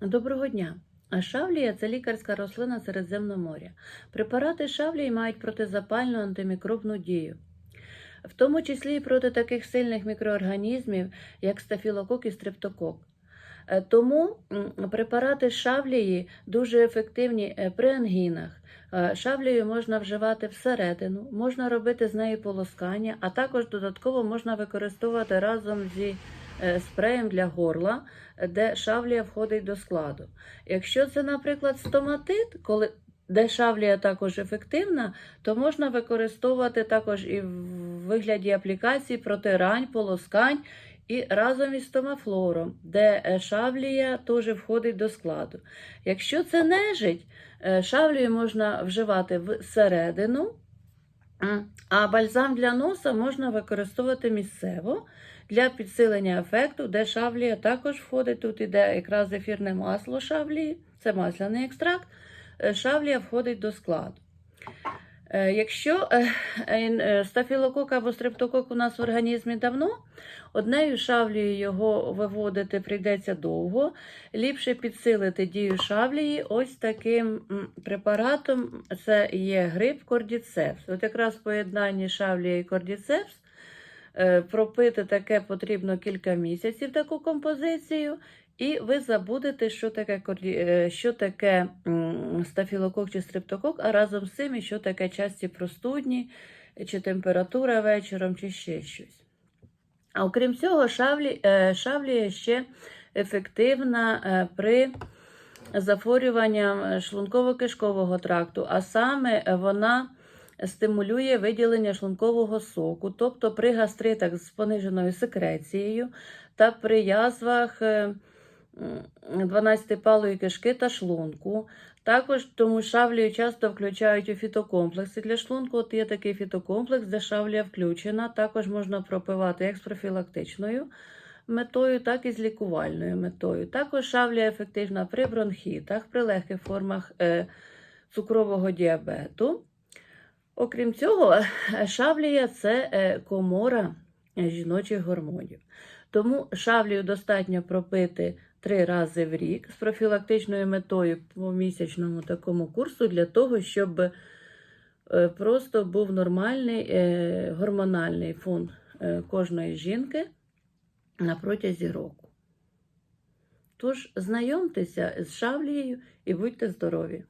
Доброго дня! Шавлія це лікарська рослина Середземного моря. Препарати шавлії мають протизапальну антимікробну дію, в тому числі і проти таких сильних мікроорганізмів, як стафілокок і стрептокок. Е, Тому препарати шавлії дуже ефективні е, при ангінах. Е, Шавлію можна вживати всередину, можна робити з неї полоскання, а також додатково можна використовувати разом зі спреєм для горла, е, де шавлія входить до складу. Якщо це, наприклад, стоматит, коли де шавлія також ефективна, то можна використовувати також і в вигляді аплікацій протирань, полоскань і разом із стомафлором, де е, шавлія теж входить до складу. Якщо це нежить, е, шавлію можна вживати всередину, а бальзам для носа можна використовувати місцево для підсилення ефекту, де шавлія також входить. Тут іде якраз ефірне масло шавлії, це масляний екстракт. е, Шавлія входить до складу. Е, Якщо е, е, стафілокок або стрептокок у нас в організмі давно, однею шавлею його виводити прийдеться довго. Ліпше підсилити дію шавлії ось таким препаратом. Це є гриб кордіцепс. От якраз в поєднанні шавлія і кордіцепс пропити таке потрібно кілька місяців таку композицію. І ви забудете, що таке, е, що таке стафілокок чи стрептокок, а разом з цим, що таке часті простудні, чи температура вечором, чи ще щось. А окрім цього, шавлі, е, шавлія ще ефективна е, при захворюванням шлунково-кишкового тракту, а саме вона стимулює виділення шлункового соку, тобто при гастритах з пониженою секрецією та при язвах 12-палої кишки та шлунку. Також тому шавлію часто включають у фітокомплекси для шлунку. От є такий фітокомплекс, де шавлія включена. Також можна пропивати як з профілактичною метою, так і з лікувальною метою. Також шавлія ефективна при бронхітах, при легких формах е, цукрового діабету. Окрім цього, шавлія це е, комора жіночих гормонів. Тому шавлію достатньо пропити три рази в рік з профілактичною метою по місячному такому курсу для того, щоб е, просто був нормальний е, гормональний фон е, кожної жінки на протязі року. Тож знайомтеся з шавлією і будьте здорові!